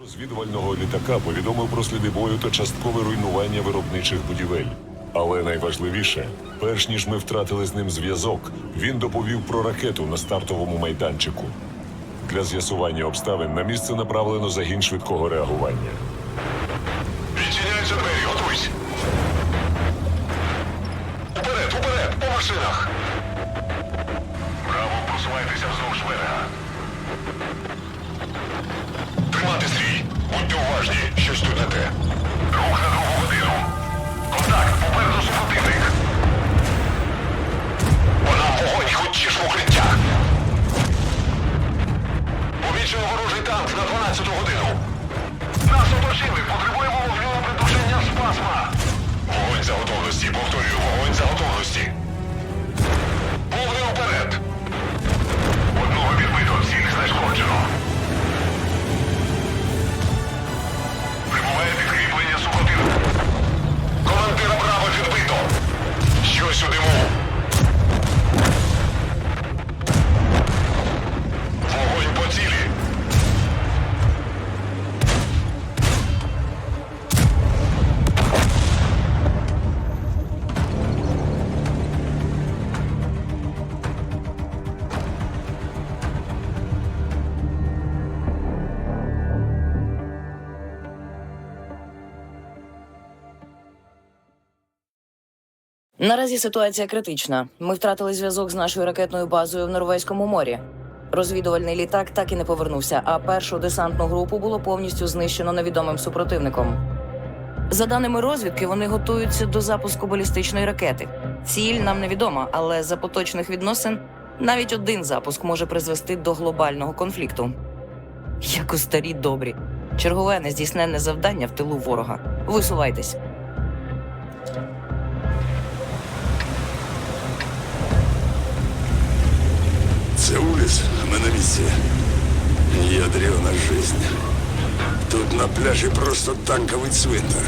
розвідувального літака повідомив про сліди бою та часткове руйнування виробничих будівель. Але найважливіше, перш ніж ми втратили з ним зв'язок, він доповів про ракету на стартовому майданчику. Для з'ясування обставин на місце направлено загін швидкого реагування. Тримати стрій. Будьте уважні, щось тут не те. Рух на другу годину. Контакт, попереду супротивник. Вона вогонь, хоч в укриття. Помічено ворожий танк на 12 годину. Нас оточили, потребуємо вогневого придушення спасма. Наразі ситуація критична. Ми втратили зв'язок з нашою ракетною базою в Норвезькому морі. Розвідувальний літак так і не повернувся, а першу десантну групу було повністю знищено невідомим супротивником. За даними розвідки, вони готуються до запуску балістичної ракети. Ціль нам невідома, але за поточних відносин навіть один запуск може призвести до глобального конфлікту. Як у старі добрі. Чергове нездійсненне завдання в тилу ворога. Висувайтесь. Це улиц, а ми на місці. Ядрена жизнь. Тут на пляжі просто танковий цвинтар.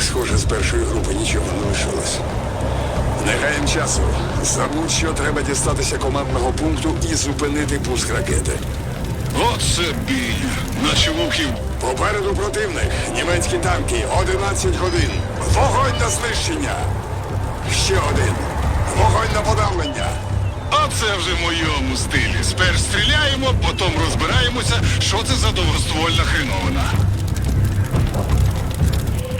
Схоже, з першої групи нічого не лишилось. Не гаєм часу. Забудь, що треба дістатися командного пункту і зупинити пуск ракети. Оце бій, наче вовків. Попереду противник. Німецькі танки. 11 годин. Вогонь на знищення. Ще один. Вогонь на подавлення. Це вже в моєму стилі. Сперш стріляємо, потім розбираємося, що це за довгоствольна хреновина.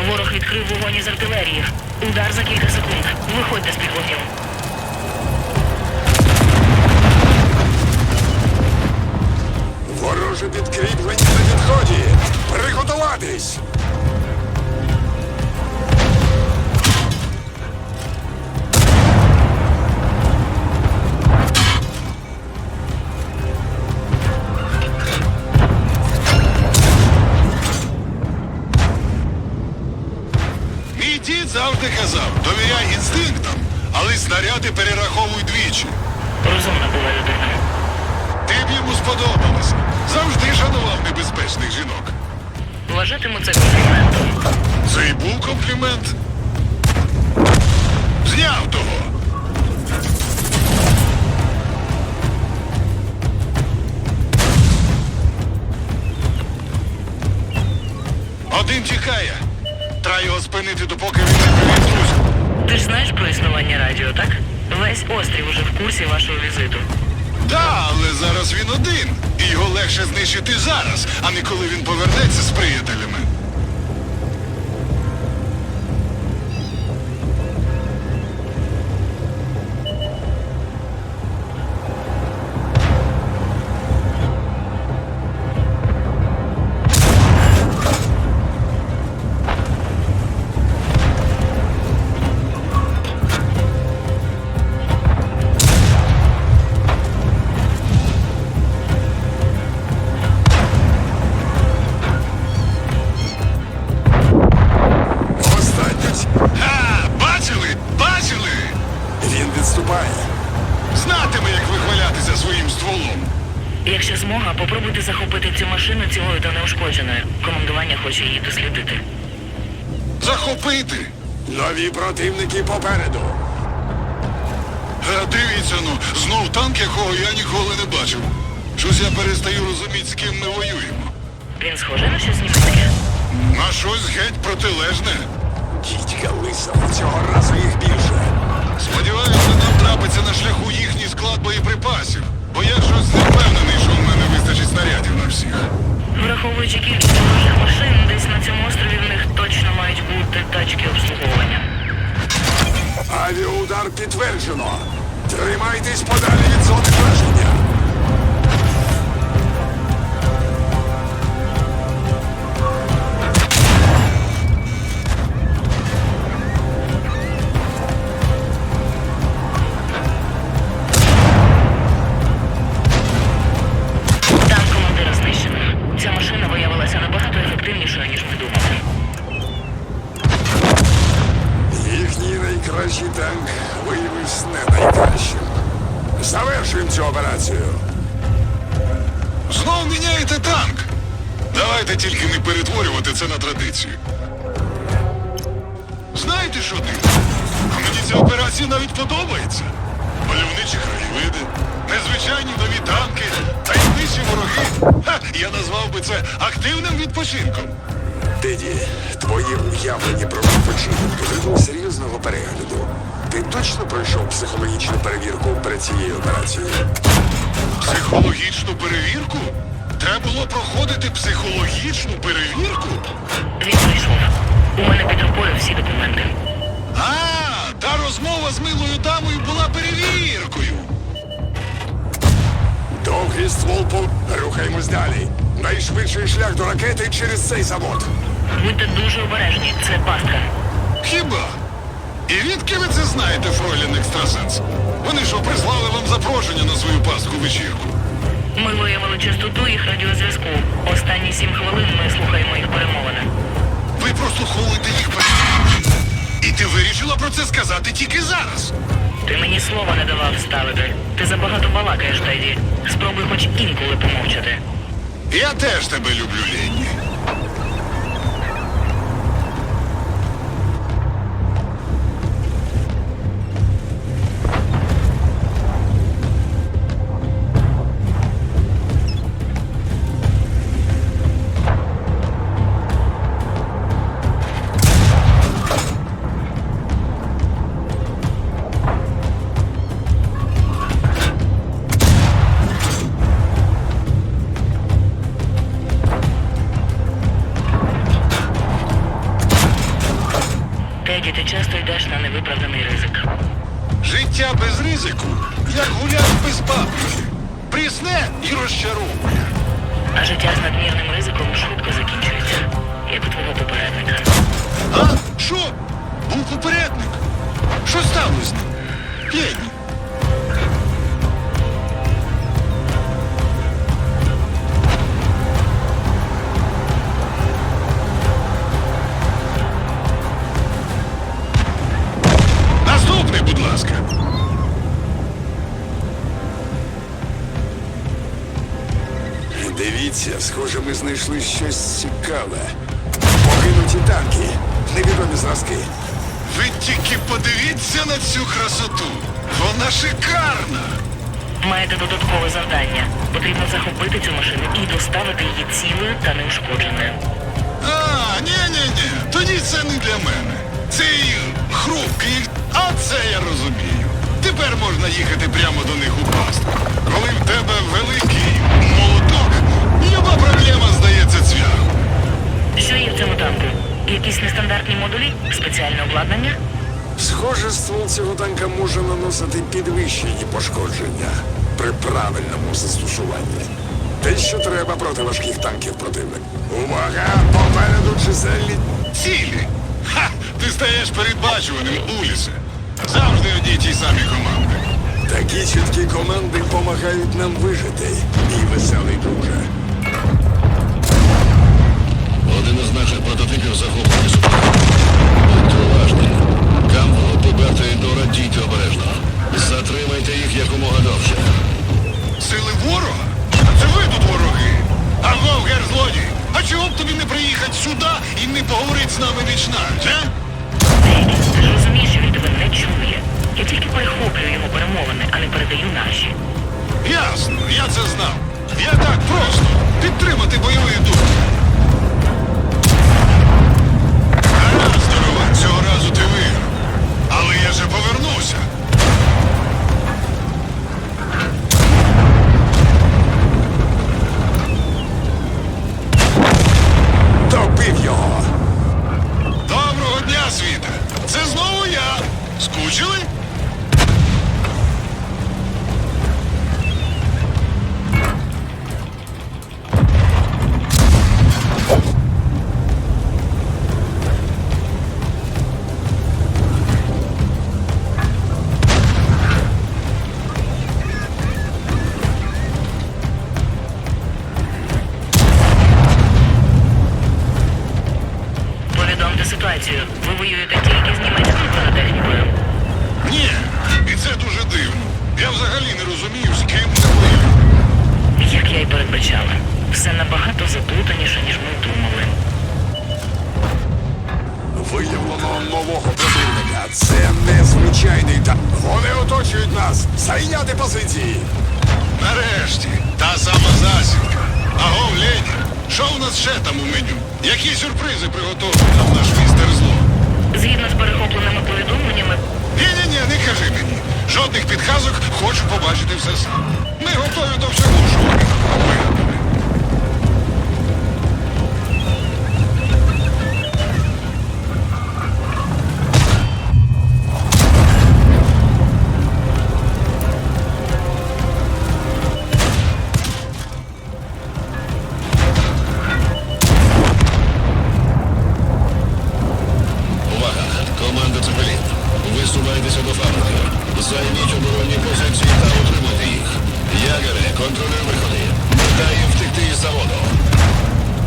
Ворог відкрив вогонь із артилерії. Удар за кілька секунд. Виходьте з під вогню. Вороже підкріплення на підході. Приготуватись. Завжди казав, довіряй інстинктам, але снаряди перераховуй двічі. Розумна була людина. Ти б йому сподобалась. Завжди шанував небезпечних жінок. Вважатиму це компліментом. Це і був комплімент. Зняв того. Один тікає. Треба його спинити, допоки він не привіз Ти ж знаєш про існування радіо, так? Весь острів уже в курсі вашого візиту. Так, але зараз він один. І його легше знищити зараз, а не коли він повернеться з приятелями. Машину цілою та неушкодженою. Командування хоче її дослідити. Захопити. Нові противники попереду. Е, Дивіться ну, знов танк, якого я ніколи не бачив. Щось я перестаю розуміти, з ким ми воюємо. Він схожий на щось німецьке. На щось геть протилежне. Дідька лиса, цього разу їх більше. Сподіваюся, нам трапиться на шляху їхній склад боєприпасів. Бо я щось не впевнений, вистачить снарядів на всіх. Враховуючи кількість ворожих машин, десь на цьому острові в них точно мають бути тачки обслуговування. Авіаудар підтверджено. Тримайтесь подалі від зони враження. Про відпочинок потребує серйозного перегляду. Ти точно пройшов психологічну перевірку перед цією операцією? Психологічну перевірку? Треба було проходити психологічну перевірку? Він прийшов. У мене під рукою всі документи. А, та розмова з милою дамою була перевіркою. Довгий ствол по... Рухаємось далі. Найшвидший шлях до ракети через цей завод. Будьте дуже обережні, це пастка. Хіба? І відки ви це знаєте, Фройлін Екстрасенс? Вони що, прислали вам запрошення на свою пастку вечірку? Ми виявили частоту їх радіозв'язку. Останні сім хвилин ми слухаємо їх перемовини. Ви прослуховуєте їх перемовини. І ти вирішила про це сказати тільки зараз. Ти мені слова не давав ставити. Ти забагато балакаєш, Теді. Спробуй хоч інколи помовчати. Я теж тебе люблю, Ленні. Знайшли щось цікаве. Покинуті танки, невідомі зразки. Ви тільки подивіться на цю красоту. Вона шикарна. Маєте додаткове завдання. Потрібно захопити цю машину і доставити її цілою та неушкодженою. А, ні-ні-ні, тоді це не для мене. Цей хрупкий, а це я розумію. Тепер можна їхати прямо до них у пастку. Коли в тебе великий молоток, люба проблема здається цвяхом. Що є в цьому танку? Якісь нестандартні модулі? Спеціальне обладнання? Схоже, ствол цього танка може наносити підвищені пошкодження при правильному застосуванні. Те, що треба проти важких танків противник. Увага! Попереду чисельні. Цілі. Ха! Ти стаєш передбачуваним, Улісе. Завжди одні й ті самі команди. Такі чіткі команди допомагають нам вижити. Мій веселий друже. Один із наших прототипів захоплений супротивник. Будьте уважні. Камбало, Пуберта і Дора дійте обережно. Затримайте їх якомога довше. Сили ворога? Це ви тут вороги. Агов, гер злодій. А чого б тобі не приїхати сюди і не поговорити з нами вічнавіч, а? Теді, ти розумієш, що він тебе не чує. Я тільки перехоплюю його перемовини, а не передаю наші. Ясно, я це знав. Я так просто підтримати бойовий дух. Ще там у меню? Які сюрпризи приготовив нам наш містер зло? Згідно з перехопленими повідомленнями, Ні-ні-ні, не кажи мені. Жодних підказок, хочу побачити все сам. Ми готові до всього, що ви Висувайтеся до фабрики. Займіть оборонні позиції та утримуйте їх. Ягере, контролюй виходи. Дай втекти із заводу.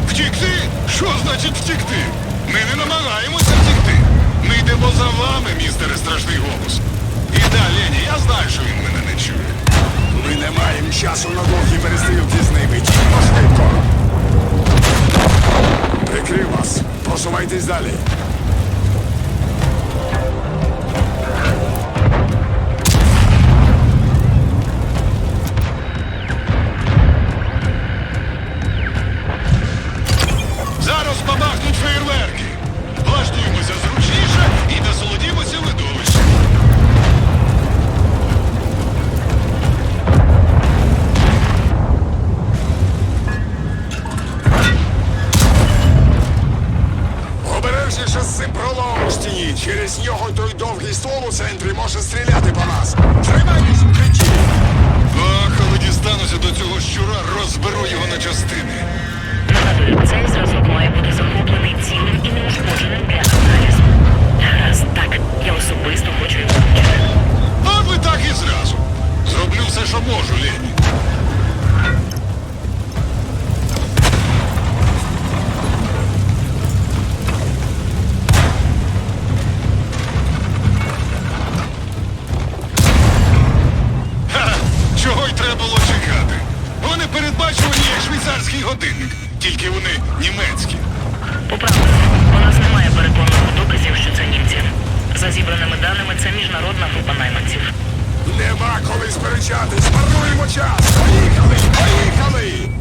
Втікти? Що значить втікти? Ми не намагаємося втікти. Ми йдемо за вами, містере страшний голос. І да, Лені, я знаю, що він мене не чує. Ми не маємо часу на довгі перестрілки з ними. Діємо швидко. Прикрив вас. Просувайтесь далі. Довгий Коли сперечатись. Марнуємо час. Поїхали! Поїхали!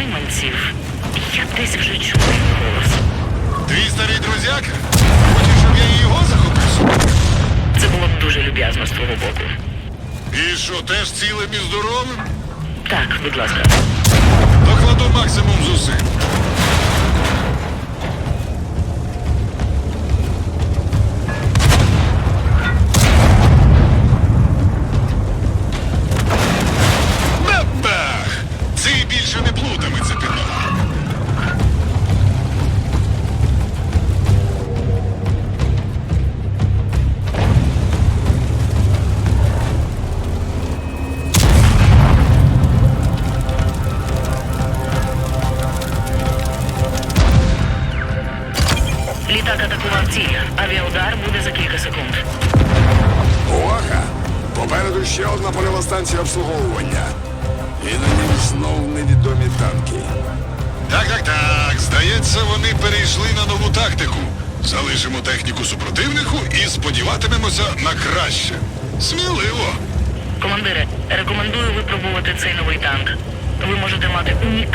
Найманців. Я десь вже чув голос. Твій старий друзяк? Хочеш, щоб я його захопив? Це було б дуже люб'язно з твого боку. І що, теж цілим і здоровим? Так, будь ласка. Докладу максимум зусиль.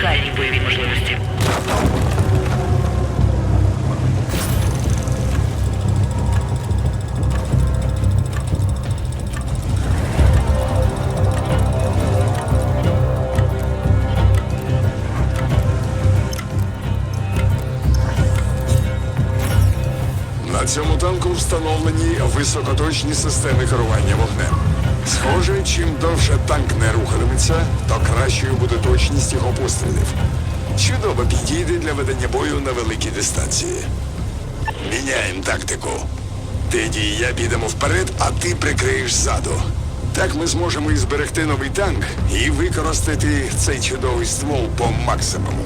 Мати бойові можливості. На цьому танку встановлені високоточні системи керування вогнем. Схоже, чим довше танк не рухатиметься, то кращою буде точність його пострілів. Чудово підійде для ведення бою на великій дистанції. Міняємо тактику. Теді і я підемо вперед, а ти прикриєш ззаду. Так ми зможемо і зберегти новий танк і використати цей чудовий ствол по максимуму.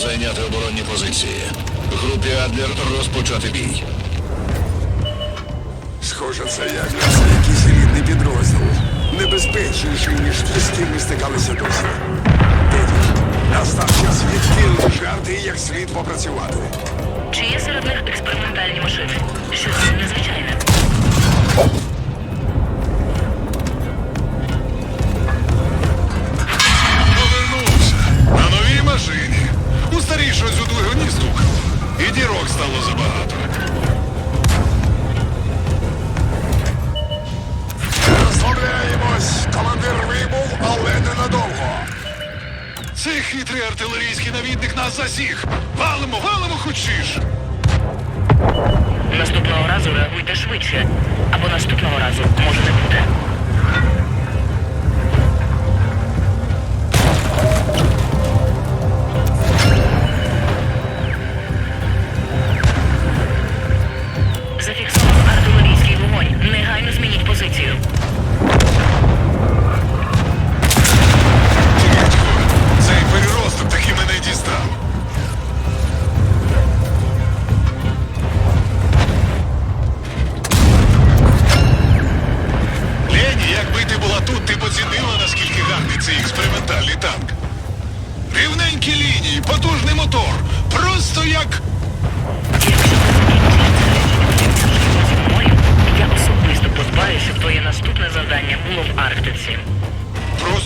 Зайняти оборонні позиції. Групі Адлер розпочати бій. Схоже, це як це якийсь рідний підрозділ. Небезпечніший, ніж ті, з ким ми стикалися досі. Теді, настав час відкинути жарти і як слід попрацювати. Чи є серед них експериментальні машини? Щось незвичайне. Нас засіг. Валимо, валимо хочеш. Наступного разу реагуйте швидше. Або наступного разу може не бути.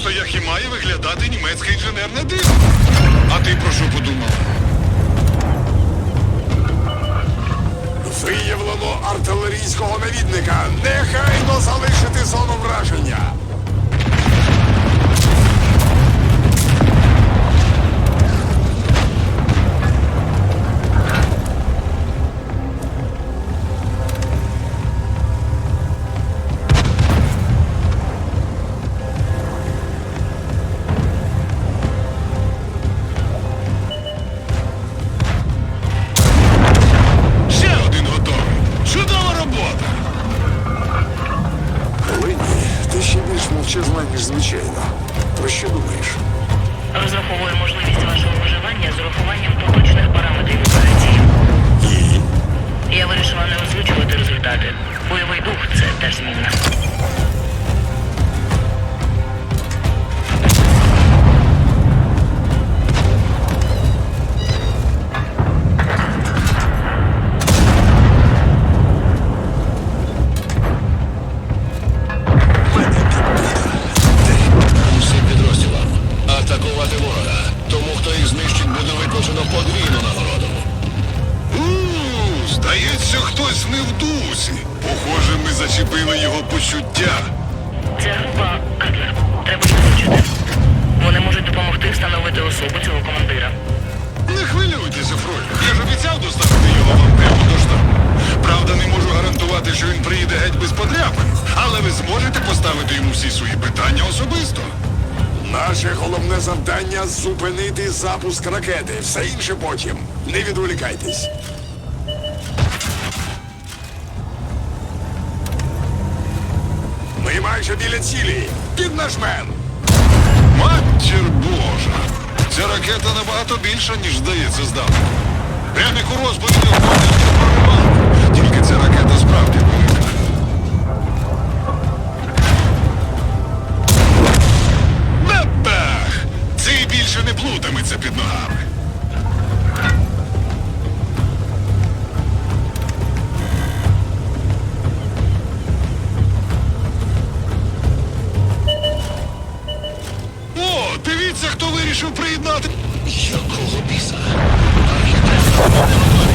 Просто як і має виглядати німецьке інженерне диво. А ти про що подумала? Виявлено артилерійського навідника. Нехайно залишити зону враження. Бойовий дух це теж зміна. Ракети. Все інше потім. Не відволікайтесь. Ми майже біля цілі. Піднажмем. Матір Божа! Ця ракета набагато більша, ніж здається здалеку. Прямо як у розборі входить прорвав. Тільки ця ракета справді велика. Бабах! Цей більше не плутається під ногами. Lisa, arquitecto de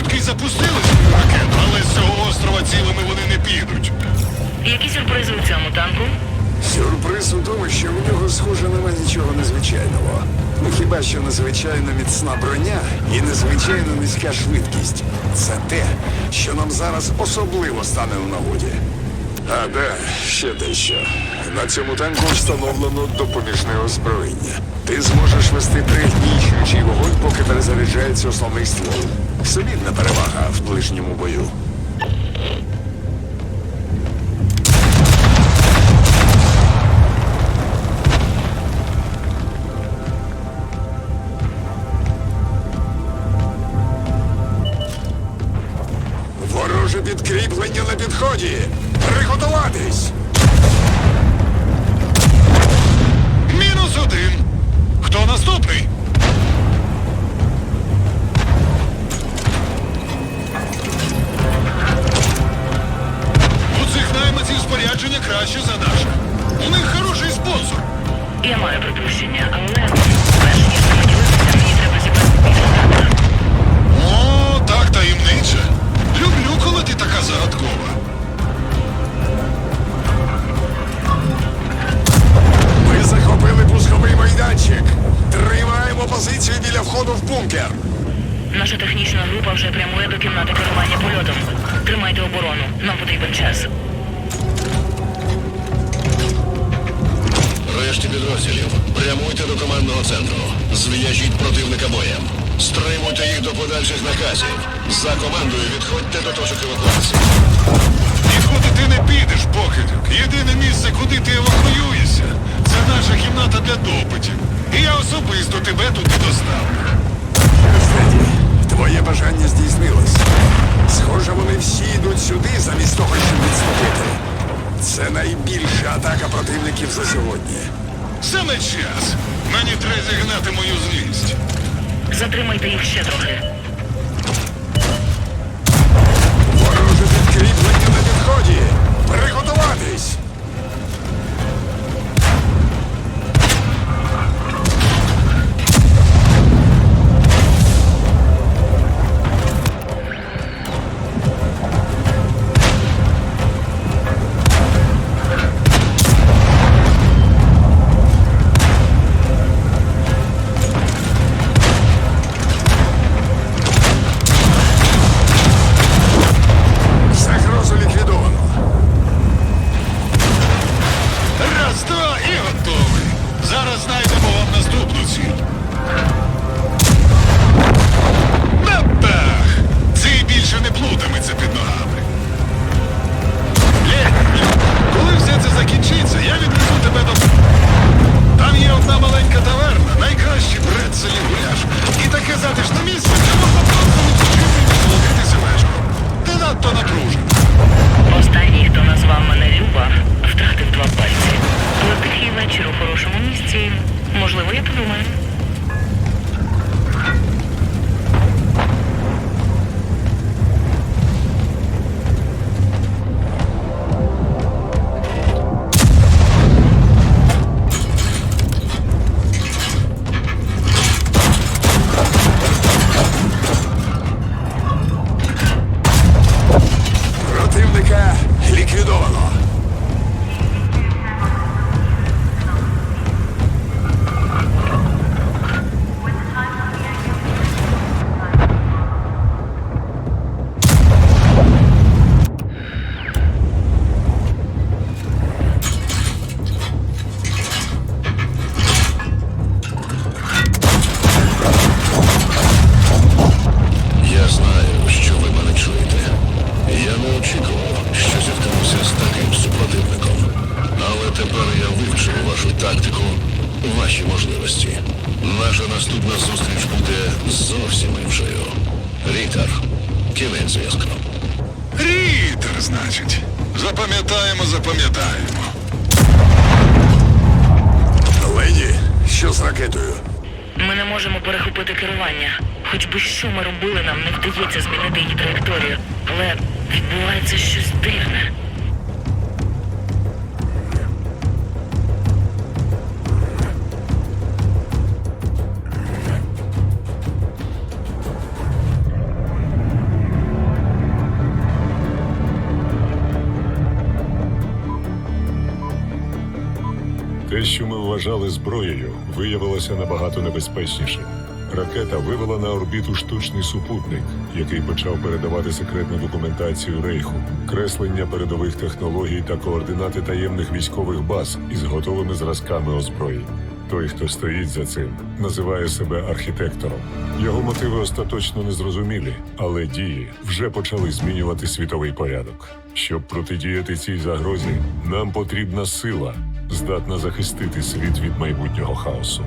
Може, ці виродки й запустили свою ракету, але з цього острова цілими вони не підуть. які сюрпризи у цьому танку? Сюрприз у тому, що в нього, схоже, нема нічого незвичайного. Ну хіба що незвичайно міцна броня і незвичайно низька швидкість. Це те, що нам зараз особливо стане в нагоді. А де ще дещо. На цьому танку встановлено допоміжне озброєння. Ти зможеш вести тригнічуючий вогонь, поки перезаряджається основний ствол. Солідна перевага в ближньому бою. Ти евакуюєшся, це наша кімната для допитів. І я особисто тебе туди доставлю. Фредді, твоє бажання здійснилось. Схоже, вони всі йдуть сюди замість того, щоб відступити. Це найбільша атака противників за сьогодні. Саме час. Мені треба зігнати мою злість. Затримайте їх ще трохи. Запам'ятаємо, запам'ятаємо. Леді, що з ракетою? Ми не можемо перехопити керування. Хоч би що ми робили, нам не вдається змінити її траєкторію. Але відбувається щось дивне. Що ми вважали зброєю, виявилося набагато небезпечнішим. Ракета вивела на орбіту штучний супутник, який почав передавати секретну документацію рейху, креслення передових технологій та координати таємних військових баз із готовими зразками озброєнь. Той, хто стоїть за цим, називає себе архітектором. Його мотиви остаточно незрозумілі, але дії вже почали змінювати світовий порядок. Щоб протидіяти цій загрозі, нам потрібна сила, здатна захистити світ від майбутнього хаосу.